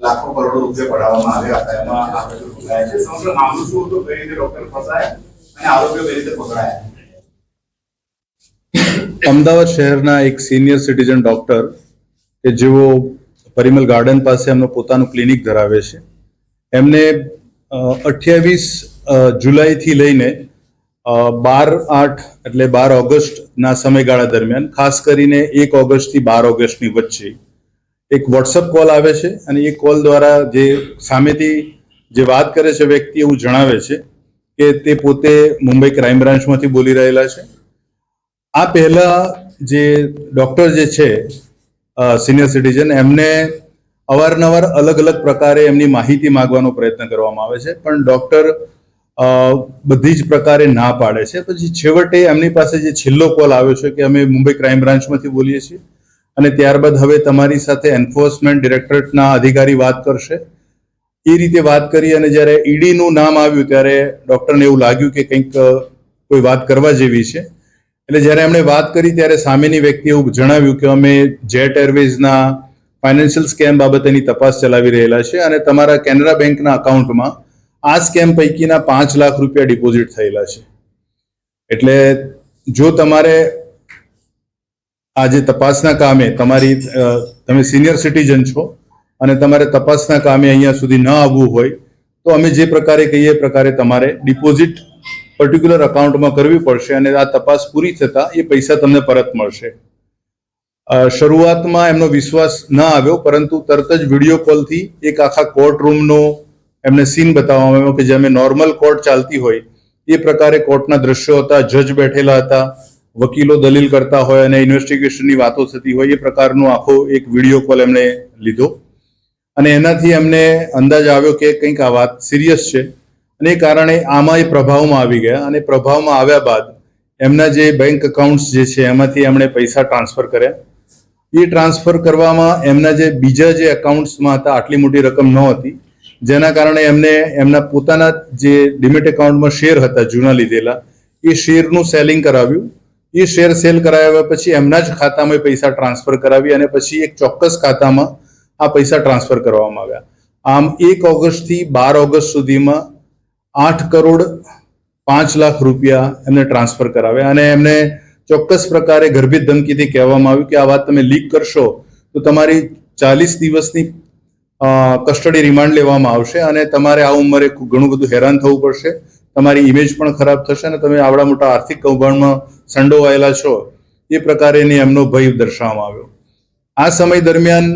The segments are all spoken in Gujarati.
લાખો કરોડો રૂપિયા પડાવવામાં આવ્યા હતા. એમાં આ બધું છે. સમગ્ર મામલો શું હતો? કઈ રીતે ડોક્ટર ફસાયા અને આરોપીઓ કઈ રીતે પકડાયા? અમદાવાદ શહેરના એક સિનિયર સિટીઝન ડોક્ટર કે જેઓ પરિમલ ગાર્ડન પાસે એમનો પોતાનું ક્લિનિક ધરાવે છે. એમને અઠ્યાવીસ જુલાઈથી લઈને બાર આઠ એટલે બાર ઓગસ્ટના સમયગાળા દરમિયાન, ખાસ કરીને એક ઓગસ્ટથી બાર ઓગસ્ટની વચ્ચે એક વોટ્સઅપ કોલ આવે છે અને એ કોલ દ્વારા જે સામેથી જે વાત કરે છે વ્યક્તિ એવું જણાવે છે કે તે પોતે મુંબઈ ક્રાઇમ બ્રાન્ચમાંથી બોલી રહેલા છે. આ પહેલા જે ડોક્ટર જે છે સિનિયર સિટીઝન એમને અવારનવાર અલગ અલગ પ્રકારે એમની માહિતી માંગવાનો પ્રયત્ન કરવામાં આવે છે, પણ ડોક્ટર બધી જ પ્રકારે ના પાડે છે. પછી છેવટે એમની પાસે જે છેલ્લો કોલ આવ્યો છે કે અમે મુંબઈ ક્રાઇમ બ્રાન્ચમાંથી બોલીએ છીએ અને ત્યારબાદ હવે તમારી સાથે એન્ફોર્સમેન્ટ ડિરેક્ટરેટના અધિકારી વાત કરશે. એ રીતે વાત કરી અને જ્યારે ઈડીનું નામ આવ્યું ત્યારે ડૉક્ટરને એવું લાગ્યું કે કંઈક કોઈ વાત કરવા જેવી છે. એટલે જ્યારે એમણે વાત કરી ત્યારે સામેની વ્યક્તિએ એવું જણાવ્યું કે અમે જેટ એરવેઝના ફાઇનાન્શિયલ સ્કેમ બાબતેની તપાસ ચલાવી રહેલા છે અને તમારા કેનરા બેંકના અકાઉન્ટમાં આ સ્કેમ પૈકીના પાંચ લાખ રૂપિયા ડિપોઝિટ થયેલા છે. એટલે જો તમારે આ જે તપાસના કામે તમારી તમે સિનિયર સિટીઝન છો અને તમારે તપાસના કામે અહીંયા સુધી ન આવવું હોય, તો અમે જે પ્રકારે કહીએ પ્રકારે તમારે ડિપોઝિટ પર્ટિક્યુલર અકાઉન્ટમાં કરવી પડશે અને આ તપાસ પૂરી થતા એ પૈસા તમને પરત મળશે. શરૂઆતમાં એમનો વિશ્વાસ ન આવ્યો, પરંતુ તરત જ વીડિયો કોલથી એક આખા કોર્ટ રૂમનો એમને સીન બતાવવામાં આવ્યો કે જેમ નોર્મલ કોર્ટ ચાલતી હોય, એ પ્રકારે કોર્ટના દ્રશ્યો હતા, જજ બેઠેલા હતા વકીલો દલીલ કરતા હોય અને ઇન્વેસ્ટિગેશનની વાતો થતી હોય, એ પ્રકારનો આખો એક વીડિયો કોલ એમણે લીધો. અને એનાથી એમને અંદાજ આવ્યો કે કંઈક આ વાત સિરિયસ છે. અને એ કારણે આમાં એ પ્રભાવમાં આવી ગયા અને પ્રભાવમાં આવ્યા બાદ એમના જે બેંક એકાઉન્ટ્સ જે છે, એમાંથી એમણે પૈસા ટ્રાન્સફર કર્યા. એ ટ્રાન્સફર કરવામાં એમના જે બીજા જે એકાઉન્ટ્સમાં હતા, આટલી મોટી રકમ ન હતી. જેના કારણે એમને એમના પોતાના જે ડિમિટ એકાઉન્ટમાં શેર હતા, જૂના લીધેલા, એ શેરનું સેલિંગ કરાવ્યું. એ શેર સેલ કરાવ્યા પછી એમના જ ખાતામાં પૈસા ટ્રાન્સફર કરાવી અને પછી એક ચોક્કસ ખાતામાં આ પૈસા ટ્રાન્સફર કરવામાં આવ્યા. આમ એક ઓગસ્ટથી બાર ઓગસ્ટ સુધીમાં આઠ કરોડ પાંચ લાખ રૂપિયા એમને ટ્રાન્સફર કરાવ્યા અને એમને ચોક્કસ પ્રકારે ગર્ભિત ધમકીથી કહેવામાં આવ્યું કે આ વાત તમે લીક કરશો તો તમારી ચાલીસ દિવસની કસ્ટડી રિમાન્ડ લેવામાં આવશે અને તમારે આ ઉંમરે ઘણું બધું હેરાન થવું પડશે. તમારી ઇમેજ પણ ખરાબ થશે અને તમે આવડા મોટા આર્થિક કૌભાંડમાં સંડોવાયેલા છો, એ પ્રકારેની એમનો ભય દર્શાવવામાં આવ્યો. આ સમય દરમિયાન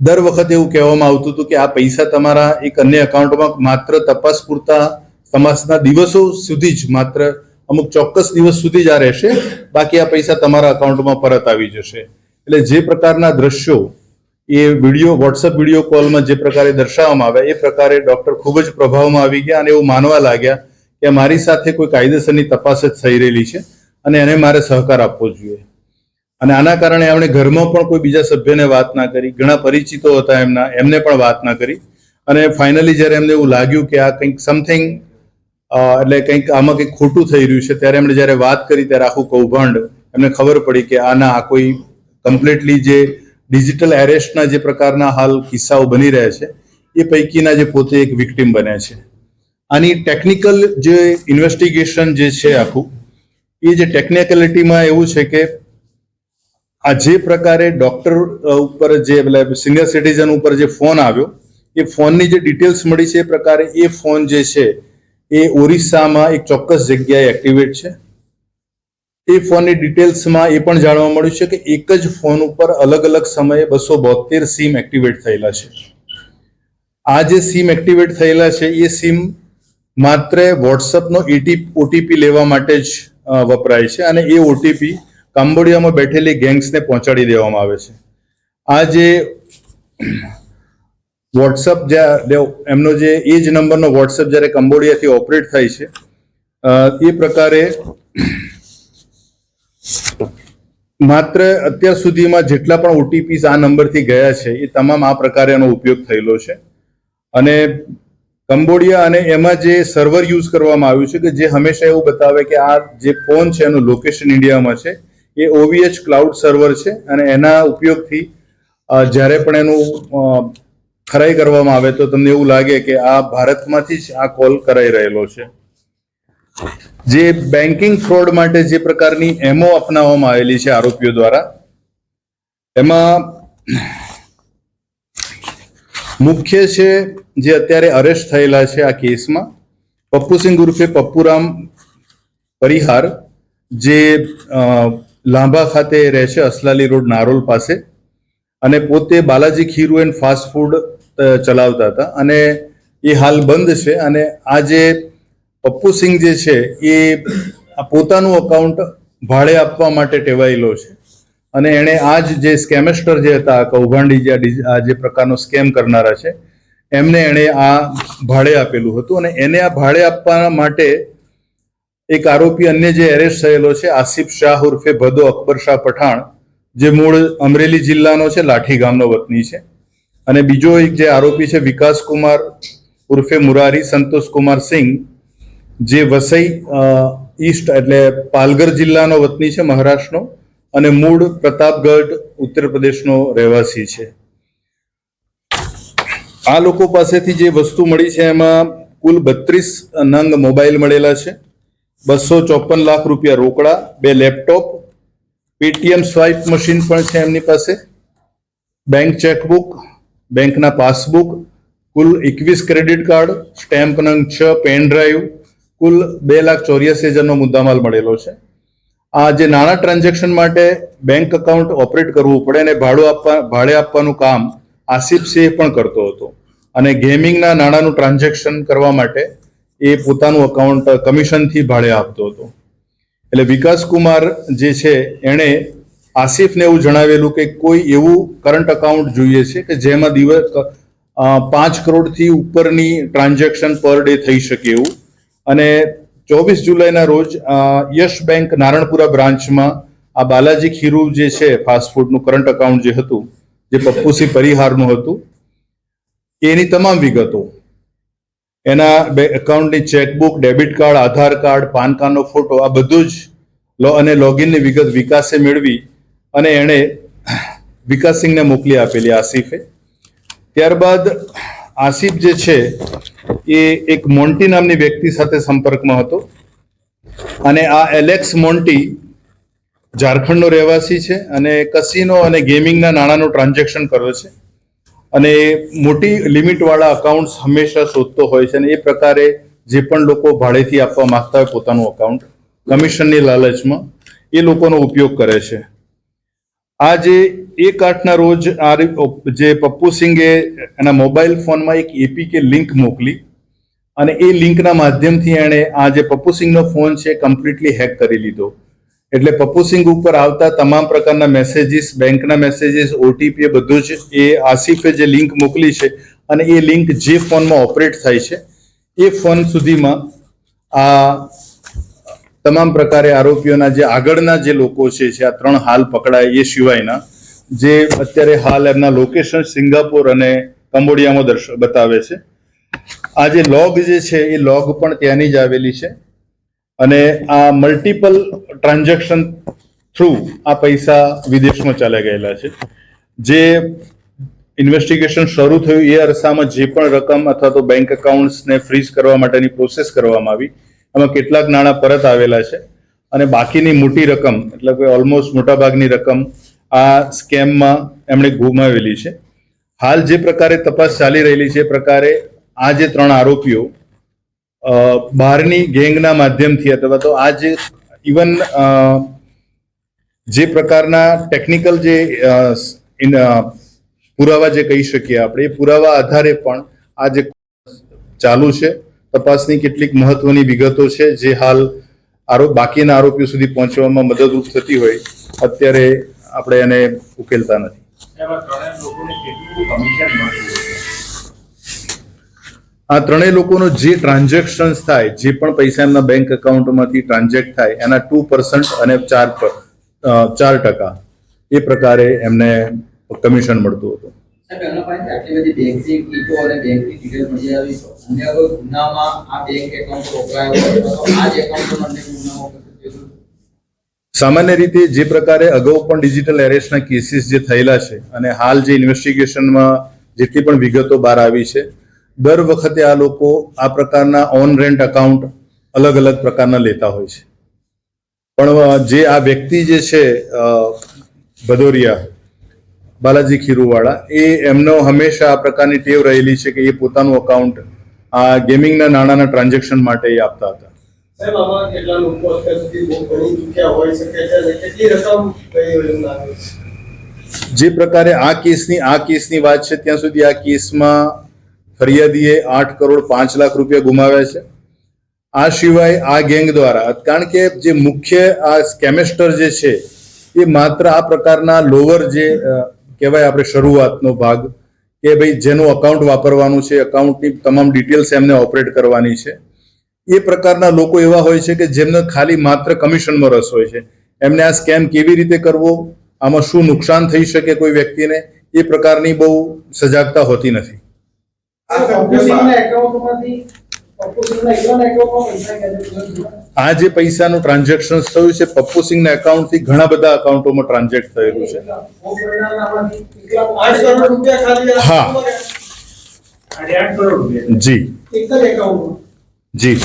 દર વખત એવું કહેવામાં આવતું હતું કે આ પૈસા તમારા એક અન્ય એકાઉન્ટમાં માત્ર તપાસ પૂરતા તપાસના દિવસો સુધી જ, માત્ર અમુક ચોક્કસ દિવસ સુધી જ આ રહેશે, બાકી આ પૈસા તમારા એકાઉન્ટમાં પરત આવી જશે. એટલે જે પ્રકારના દ્રશ્યો એ વીડિયો વોટ્સઅપ વીડિયો કોલમાં જે પ્રકારે દર્શાવવામાં આવ્યા, એ પ્રકારે ડોક્ટર ખૂબ જ પ્રભાવમાં આવી ગયા અને એવું માનવા લાગ્યા કે મારી સાથે કોઈ કાયદેસરની તપાસ જ થઈ રહેલી છે અને એને મારે સહકાર આપવો જોઈએ. અને આના કારણે એમણે ઘરમાં પણ કોઈ બીજા સભ્યને વાત ના કરી, ઘણા પરિચિતો હતા એમના, એમને પણ વાત ના કરી. અને ફાઇનલી જ્યારે એમને એવું લાગ્યું કે આ કંઈક સમથિંગ એટલે કંઈક આમાં કંઈક ખોટું થઈ રહ્યું છે, ત્યારે એમણે જ્યારે વાત કરી ત્યારે આખું કૌભાંડ, એમને ખબર પડી કે આના આ કોઈ કમ્પ્લીટલી જે ડિજિટલ એરેસ્ટના જે પ્રકારના હાલ કિસ્સાઓ બની રહ્યા છે, એ પૈકીના જે પોતે એક વિક્ટિમ બન્યા છે. આની ટેકનિકલ જે ઇન્વેસ્ટિગેશન જે છે આખું, એ જે ટેકનિકલિટીમાં એવું છે કે આ જે પ્રકારે ડોક્ટર ઉપર જે સિનિયર સિટીઝન ઉપર જે ફોન આવ્યો, એ ફોનની જે ડિટેલ્સ મળી છે એ પ્રકારે એ ફોન જે છે, એ ઓરિસ્સામાં એક ચોક્કસ જગ્યાએ એક્ટિવેટ છે. એ ફોનની ડિટેલ્સમાં એ પણ જાણવા મળ્યું છે કે એક જ ફોન ઉપર અલગ અલગ સમયે બસો બોતેર સિમ એક્ટિવેટ થયેલા છે. આ જે સિમ એક્ટિવેટ થયેલા છે, એ સિમ માત્ર વોટ્સઅપનો એટી, ઓટીપી લેવા માટે જ વપરાય છે અને એ ઓટીપી કામ્બોડિયામાં બેઠેલી ગેંગ્સને પહોંચાડી દેવામાં આવે છે. આ જે વોટ્સઅપ જ્યાં એમનો જે, એ જ નંબરનો વોટ્સઅપ જ્યારે કંબોડિયાથી ઓપરેટ થાય છે એ પ્રકારે માત્ર અત્યાર સુધીમાં જેટલા પણ ઓટીપી આ નંબરથી ગયા છે, એ તમામ આ પ્રકારે એનો ઉપયોગ થયેલો છે. અને કંબોડિયા અને એમાં જે સર્વર યુઝ કરવામાં આવ્યું છે, કે જે હંમેશા એવું બતાવે કે આ જે ફોન છે, એનું લોકેશન ઇન્ડિયામાં છે, એ ઓવીએચ ક્લાઉડ સર્વર છે અને એના ઉપયોગથી જ્યારે પણ એનું ખરાઈ કરવામાં આવે તો તમને એવું લાગે કે આ ભારતમાંથી જ આ કોલ કરાઈ રહેલો છે. જે બેન્કિંગ ફ્રોડ માટે જે પ્રકારની એમઓ અપનાવવામાં આવેલી છે આરોપીઓ દ્વારા, એમાં મુખ્ય છે જે અત્યારે અરેસ્ટ થયેલા છે આ કેસમાં, પપ્પુસિંહ ઉર્ફે પપ્પુરામ પરિહાર, જે લાંભા ખાતે રહે છે અસલાલી રોડ નારોલ પાસે, અને પોતે બાલાજી ખીરુ એન્ડ ફાસ્ટ ફૂડ ચલાવતા હતા. અને એ હાલ બંધ છે અને આ જે પપ્પુ સિંહ જે છે, એ પોતાનું અકાઉન્ટ ભાડે આપવા માટે ટેવાયેલો છે. અને એણે આ જ જે સ્કેમેસ્ટર જે હતા કૌભાંડી જે આ જે પ્રકારનો સ્કેમ કરનારા છે, એમને એણે આ ભાડે આપેલું હતું અને એને આ ભાડે આપવા માટે એક આરોપી અન્ય જે એરેસ્ટ થયેલો છે, આસિફ શાહ ઉર્ફે ભદો અકબર શાહ પઠાણ, જે મૂળ અમરેલી જિલ્લાનો છે, લાઠી ગામનો વતની છે. અને બીજો એક જે આરોપી છે, વિકાસ કુમાર ઉર્ફે મુરારી, સંતોષ કુમાર સિંહ જે વસઈ ઈસ્ટ એટલે પાલઘર જિલ્લાનો વતની છે મહારાષ્ટ્રનો અને મૂળ પ્રતાપગઢ ઉત્તર પ્રદેશનો રહેવાસી છે. આ લોકો પાસેથી જે વસ્તુ મળી છે એમાં કુલ બત્રીસ નંગ મોબાઈલ મળેલા છે. બસો ચોપન લાખ રૂપિયા રોકડા, બે લેપટોપ, પેટીએમ સ્વાઇપ મશીન પણ છે એમની પાસે. બેંક ચેકબુક, બેંકના પાસબુક, કુલ એકવીસ ક્રેડિટ કાર્ડ, સ્ટેમ્પ નંગ છ, પેન ડ્રાઈવ કુલ બે લાખ ચોર્યાસી હજારનો મુદ્દામાલ મળેલો છે. આ જે નાણાં ટ્રાન્ઝેક્શન માટે બેંક એકાઉન્ટ ઓપરેટ કરવું પડે અને ભાડું આપવા, ભાડે આપવાનું કામ આસિફ સિંહ પણ કરતો હતો. અને ગેમિંગના નાણાંનું ટ્રાન્ઝેક્શન કરવા માટે એ પોતાનું અકાઉન્ટ કમિશનથી ભાડે આપતો હતો. એટલે વિકાસ કુમાર જે છે, એણે આસિફને એવું જણાવેલું કે કોઈ એવું કરંટ અકાઉન્ટ જોઈએ છે કે જેમાં દિવસ પાંચ કરોડથી ઉપરની ટ્રાન્ઝેક્શન પર ડે થઈ શકે એવું. અને ચોવીસ જુલાઈના રોજ યશ બેંક નારણપુરા બ્રાન્ચમાં આ બાલાજી ખીરુ જે છે ફાસ્ટફૂડનું કરંટ અકાઉન્ટ જે હતું, જે પપ્પુસી પરિહારનું હતું, એની તમામ વિગતો, એના એકાઉન્ટની chequebook debit card Aadhaar card PAN કાર્ડનો ફોટો આ બધું જ લો અને લોગિનની વિગત વિકાસે મેળવી અને એણે વિકાસ સિંહને મોકલી આપેલી આસિફે. ત્યારબાદ આસિફ જે છે એ એક મોન્ટી નામની વ્યક્તિ સાથે સંપર્કમાં હતો. અને આ એલેક્સ મોન્ટી ઝારખંડનો રહેવાસી છે અને કસિનો અને ગેમિંગના નાણાંનું ટ્રાન્ઝેક્શન કરે છે. અને મોટી લિમિટવાળા અકાઉન્ટ્સ હંમેશા શોધતો હોય છે અને એ પ્રકારે જે પણ લોકો ભાડેથી આપવા માંગતા હોય પોતાનું અકાઉન્ટ કમિશનની લાલચમાં એ લોકોનો ઉપયોગ કરે છે. આ જે એક આઠના રોજ આ જે પપ્પુ સિંઘે એના મોબાઈલ ફોનમાં એક એપીકે લિંક મોકલી. અને એ લિંકના માધ્યમથી એણે આ જે પપ્પુ સિંહનો ફોન છે કમ્પ્લીટલી હેક કરી લીધો. એટલે પપ્પુ સિંઘ ઉપર આવતા તમામ પ્રકારના મેસેજીસ બેંકના મેસેજીસ ઓટીપી એ બધું જ એ આસિફે જે લિંક મોકલી છે અને એ લિંક જે ફોનમાં ઓપરેટ થાય છે, એ ફોન સુધીમાં આ તમામ પ્રકારે આરોપીઓના જે આગળના જે લોકો છે, જે આ ત્રણ હાલ પકડાય એ સિવાયના, જે અત્યારે હાલ એમના લોકેશન સિંગાપોર અને કંબોડિયામાં દર્શ, બતાવે છે. આ જે લોગ જે છે, એ લોગ પણ ત્યાંની જ આવેલી છે. અને આ મલ્ટિપલ ટ્રાન્ઝેક્શન થ્રુ આ પૈસા વિદેશમાં ચાલ્યા ગયેલા છે. જે ઇન્વેસ્ટિગેશન શરૂ થયું એ અરસામાં જે પણ રકમ અથવા તો બેંક એકાઉન્ટ્સને ફ્રીઝ કરવા માટેની પ્રોસેસ કરવામાં આવી. એમાં કેટલાક નાણાં પરત આવેલા છે. અને બાકીની મોટી રકમ, એટલે કે ઓલમોસ્ટ મોટાભાગની રકમ આ સ્કેમમાં એમણે ગુમાવેલી છે. હાલ જે પ્રકારે તપાસ ચાલી રહેલી છે, એ પ્રકારે આ જે ત્રણ આરોપીઓ બહારની ગેંગના માધ્યમથી અથવા તો આ જે ઇવન જે પ્રકારના ટેકનિકલ જે પુરાવા જે કહી શકીએ આપણે, એ પુરાવા આધારે પણ આ જે ચાલુ છે, તપાસની કેટલીક મહત્વની વિગતો છે, જે હાલ આરોપ બાકીના આરોપીઓ સુધી પહોંચવામાં મદદરૂપ થતી હોય, અત્યારે આપણે એને ઉકેલતા નથી એમાં ત્રણેય લોકોને કેટલું કમિશન મળ્યું આ ત્રણેય લોકોનો જે ટ્રાન્ઝેક્શન્સ થાય જે પણ પૈસા એમના બેંક એકાઉન્ટમાંથી ટ્રાન્ઝેક્ટ થાય એના ટુ પર્સન્ટ અને ચાર ચાર ટકા એ પ્રકારે એમને કમિશન મળતું હતું. સામાન્ય રીતે જે પ્રકારે અગાઉ પણ ડિજિટલ એરેસ્ટના કેસીસ જે થયેલા છે અને હાલ જે ઇન્વેસ્ટિગેશનમાં જેટલી પણ વિગતો બહાર આવી છે દર વખતે આ લોકો આ પ્રકારના ઓન રેન્ટ અકાઉન્ટ અલગ અલગ પ્રકારના લેતા હોય છે. પણ જે આ વ્યક્તિ જે છે ભદોરિયા બાલાજી ખીરુવાળા એ એમનો હંમેશા આ પ્રકારની ટેવ રહેલી છે કે એ પોતાનું અકાઉન્ટ આ ગેમિંગના નાણાંના ટ્રાન્ઝેક્શન માટે એ આપતા હતા. સાહેબ આમાં કેટલા લોકો અત્યાર સુધી બહુ ઘણી ચૂક્યા હોઈ શકે છે અને કેટલી રકમ કઈ હોય એવું લાગે છે? જે પ્રકારે આ કેસની આ કેસની વાત છે ત્યાં સુધી આ કેસમાં ફરિયાદીએ આઠ કરોડ પાંચ લાખ રૂપિયા ગુમાવ્યા છે. આ સિવાય આ ગેંગ દ્વારા, કારણ કે જે મુખ્ય આ સ્કેમેસ્ટર જે છે, એ માત્ર આ પ્રકારના લોવર જે કહેવાય આપણે શરૂઆતનો ભાગ, કે ભાઈ જેનું અકાઉન્ટ વાપરવાનું છે અકાઉન્ટની તમામ ડિટેલ્સ એમને ઓપરેટ કરવાની છે. એ પ્રકારના લોકો એવા હોય છે કે જેમને ખાલી માત્ર કમિશનમાં રસ હોય છે. એમને આ સ્કેમ કેવી રીતે કરવો, આમાં શું નુકસાન થઈ શકે કોઈ વ્યક્તિને, એ પ્રકારની બહુ સજાગતા હોતી નથી. આ જે પૈસાનું ટ્રાન્ઝેક્શન થયું છે પપ્પુ સિંહના એકાઉન્ટથી ઘણા બધા અકાઉન્ટોમાં ટ્રાન્ઝેક્ટ થયેલું છે. હા. જી. જી.